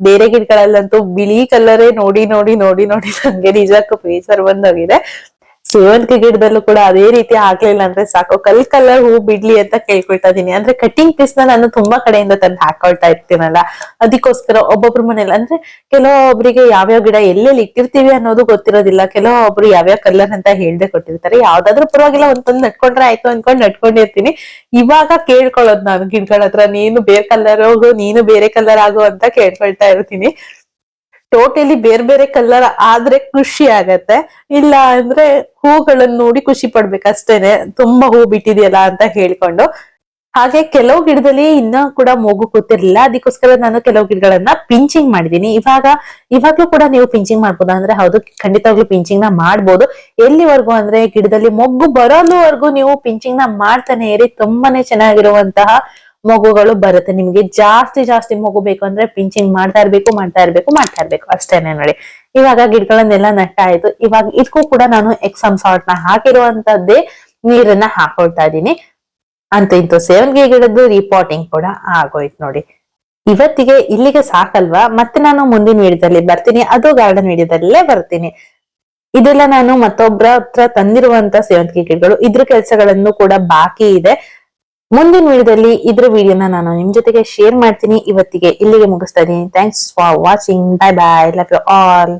Speaker 1: ಬೇರೆ ಗಿಡಗಳಲ್ಲಂತೂ ಬಿಳಿ ಕಲ್ಲರೇ ನೋಡಿ ನೋಡಿ ನೋಡಿ ನೋಡಿ ನಂಗೆ ನಿಜಕ್ಕೂ ಬೇಜಾರ್ ಬಂದೋಗಿದೆ. ಸೇವಂತಿಗೆ ಗಿಡದಲ್ಲೂ ಕೂಡ ಅದೇ ರೀತಿ ಆಗ್ಲಿಲ್ಲ ಅಂದ್ರೆ ಸಾಕು. ಕಲ್ ಕಲರ್ ಹೂ ಬಿಡ್ಲಿ ಅಂತ ಕೇಳ್ಕೊಳ್ತಾ ಇದೀನಿ. ಅಂದ್ರೆ ಕಟಿಂಗ್ ಪೀಸ್ನ ನಾನು ತುಂಬಾ ಕಡೆಯಿಂದ ತಂದು ಹಾಕೊಳ್ತಾ ಇರ್ತೀನಲ್ಲ, ಅದಕ್ಕೋಸ್ಕರ ಒಬ್ಬೊಬ್ರ ಮನೇಲಿ ಅಂದ್ರೆ ಕೆಲವೊಬ್ರಿಗೆ ಯಾವ್ಯಾವ ಗಿಡ ಎಲ್ಲೆಲ್ಲಿ ಇಟ್ಟಿರ್ತೀವಿ ಅನ್ನೋದು ಗೊತ್ತಿರೋದಿಲ್ಲ. ಕೆಲವೊಬ್ರು ಯಾವ್ಯಾವ ಕಲರ್ ಅಂತ ಹೇಳ್ದೆ ಕೊಟ್ಟಿರ್ತಾರೆ. ಯಾವ್ದಾದ್ರು ಪರವಾಗಿಲ್ಲ, ಒಂದೊಂದು ನಟ್ಕೊಂಡ್ರೆ ಆಯ್ತು ಅನ್ಕೊಂಡ್ ನಟ್ಕೊಂಡಿರ್ತೀನಿ ಇವಾಗ ಕೇಳ್ಕೊಳ್ಳೋದು ನಾನು ಗಿಡಗಳ ಹತ್ರ. ನೀನು ಬೇರೆ ಕಲರ್ ಹೋಗು, ನೀನು ಬೇರೆ ಕಲರ್ ಆಗು ಅಂತ ಕೇಳ್ಕೊಳ್ತಾ ಇರ್ತೀನಿ. ಟೋಟಲಿ ಬೇರೆ ಬೇರೆ ಕಲರ್ ಆದ್ರೆ ಖುಷಿ ಆಗತ್ತೆ. ಇಲ್ಲ ಅಂದ್ರೆ ಹೂಗಳನ್ನ ನೋಡಿ ಖುಷಿ ಪಡ್ಬೇಕಷ್ಟೇನೆ. ತುಂಬಾ ಹೂ ಬಿಟ್ಟಿದೆಯಲ್ಲ ಅಂತ ಹೇಳ್ಕೊಂಡು. ಹಾಗೆ ಕೆಲವು ಗಿಡದಲ್ಲಿ ಇನ್ನ ಕೂಡ ಮೋಗು ಕೂತಿರ್ಲಿಲ್ಲ. ಅದಕ್ಕೋಸ್ಕರ ನಾನು ಕೆಲವು ಗಿಡಗಳನ್ನ ಪಿಂಚಿಂಗ್ ಮಾಡಿದೀನಿ ಇವಾಗ, ಇವಾಗ್ಲೂ ಕೂಡ ನೀವು ಪಿಂಚಿಂಗ್ ಮಾಡ್ಬೋದಾ? ಅಂದ್ರೆ ಹೌದು, ಖಂಡಿತವಾಗ್ಲೂ ಪಿಂಚಿಂಗ್ನ ಮಾಡ್ಬೋದು. ಎಲ್ಲಿವರೆಗೂ ಅಂದ್ರೆ ಗಿಡದಲ್ಲಿ ಮೊಗ್ಗು ಬರೋಲ್ಲವರೆಗೂ ನೀವು ಪಿಂಚಿಂಗ್ನ ಮಾಡ್ತಾನೆ ಇರಿ. ತುಂಬಾನೇ ಚೆನ್ನಾಗಿರುವಂತಹ ಮಗುಗಳು ಬರುತ್ತೆ. ನಿಮ್ಗೆ ಜಾಸ್ತಿ ಜಾಸ್ತಿ ಮಗು ಬೇಕು ಅಂದ್ರೆ ಪಿಂಚಿಂಗ್ ಮಾಡ್ತಾ ಇರ್ಬೇಕು ಮಾಡ್ತಾ ಇರ್ಬೇಕು ಮಾಡ್ತಾ ಇರ್ಬೇಕು. ಅಷ್ಟೇನೆ ನೋಡಿ. ಇವಾಗ ಗಿಡಗಳನ್ನೆಲ್ಲ ನೆಟ್ಟಾಯ್ತು. ಇವಾಗ ಇದಕ್ಕೂ ಕೂಡ ನಾನು ಎಕ್ಸಮ್ ಸಾಲ್ಟ್ನ ಹಾಕಿರುವಂತದ್ದೇ ನೀರನ್ನ ಹಾಕೊಳ್ತಾ ಇದ್ದೀನಿ. ಅಂತ ಇಂತೂ ಸೇವಂತಿಗೆ ಗಿಡದ್ದು ರಿಪೋರ್ಟಿಂಗ್ ಕೂಡ ಆಗೋಯ್ತು ನೋಡಿ. ಇವತ್ತಿಗೆ ಇಲ್ಲಿಗೆ ಸಾಕಲ್ವಾ? ಮತ್ತೆ ನಾನು ಮುಂದಿನ ವಿಡಿಯೋದಲ್ಲಿ ಬರ್ತೀನಿ. ಅದು ಗಾರ್ಡನ್ ವಿಡಿಯೋದಲ್ಲೇ ಬರ್ತೀನಿ. ಇದೆಲ್ಲ ನಾನು ಮತ್ತೊಬ್ಬರ ಹತ್ರ ತಂದಿರುವಂತ ಸೇವಂತಿಗೆ ಗಿಡಗಳು. ಇದ್ರ ಕೆಲಸಗಳನ್ನು ಕೂಡ ಬಾಕಿ ಇದೆ. ಮುಂದಿನ ವಿಡಿಯೋದಲ್ಲಿ ಇದ್ರ ವಿಡಿಯೋನ ನಾನು ನಿಮ್ ಜೊತೆಗೆ ಶೇರ್ ಮಾಡ್ತೀನಿ ಇವತ್ತಿಗೆ ಇಲ್ಲಿಗೆ ಮುಗಿಸ್ತಾ ಇದ್ದೀನಿ thanks for watching bye bye love you all